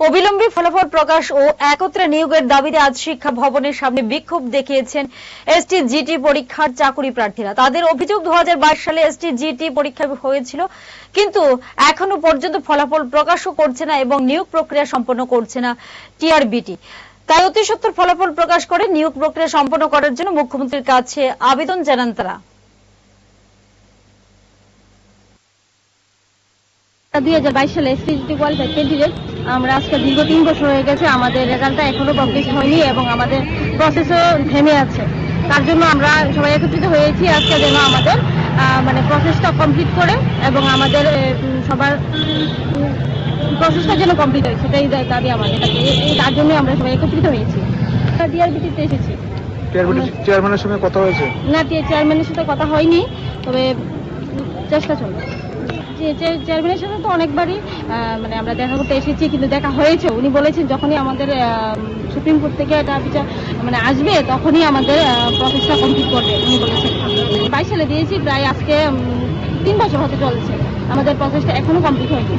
অবিলম্বে ফলাফল প্রকাশ ও একত্রে নিয়োগের দাবিতে আজ শিক্ষা ভবনের সামনে বিক্ষোভ দেখিয়েছেন এসটি জিটি পরীক্ষার চাকুরি প্রার্থীরা। তাদের অভিযোগ দু সালে এসটি জিটি পরীক্ষা হয়েছিল, কিন্তু এখনও পর্যন্ত ফলাফল প্রকাশও করছে না এবং নিয়োগ প্রক্রিয়া সম্পন্ন করছে না টিআরবিটি। তাই অতি সত্বর ফলাফল প্রকাশ করে নিয়োগ প্রক্রিয়া সম্পন্ন করার জন্য মুখ্যমন্ত্রীর কাছে আবেদন জানান তারা। দুই হাজার বাইশ সালে এসপিজিটি কোয়ালিফাইড ক্যান্ডিডেট আমরা আজকে দীর্ঘ তিন বছর হয়ে গেছে আমাদের রেজাল্টটা এখনও পাবলিশ হয়নি এবং আমাদের প্রসেসও থেমে আছে। তার জন্য আমরা সবাই একত্রিত হয়েছি আজকে যেন আমাদের মানে প্রসেসটা কমপ্লিট করে এবং আমাদের সবার প্রসেসটা যেন কমপ্লিট হয় সেটাই দাবি আমাদের। তার জন্য আমরা সবাই একত্রিত হয়েছি। ডিআরবিটিতে এসেছি। চেয়ারম্যানের সঙ্গে কথা হয়েছে? না চেয়ারম্যানের সাথে কথা হয়নি তবে চেষ্টা চলবে। চেয়ারম্যানের সাথে তো অনেকবারই মানে আমরা দেখা করতে এসেছি, কিন্তু দেখা হয়েছে। উনি বলেছেন যখনই আমাদের সুপ্রিম কোর্ট থেকে এটা বিচার মানে আসবে, তখনই আমাদের প্রসেসটা কমপ্লিট করবে। উনি বলেছেন। বাইশ সালে দিয়েছি, প্রায় আজকে তিন বছর হতে চলছে। আমাদের প্রসেসটা এখনও কমপ্লিট হয়নি।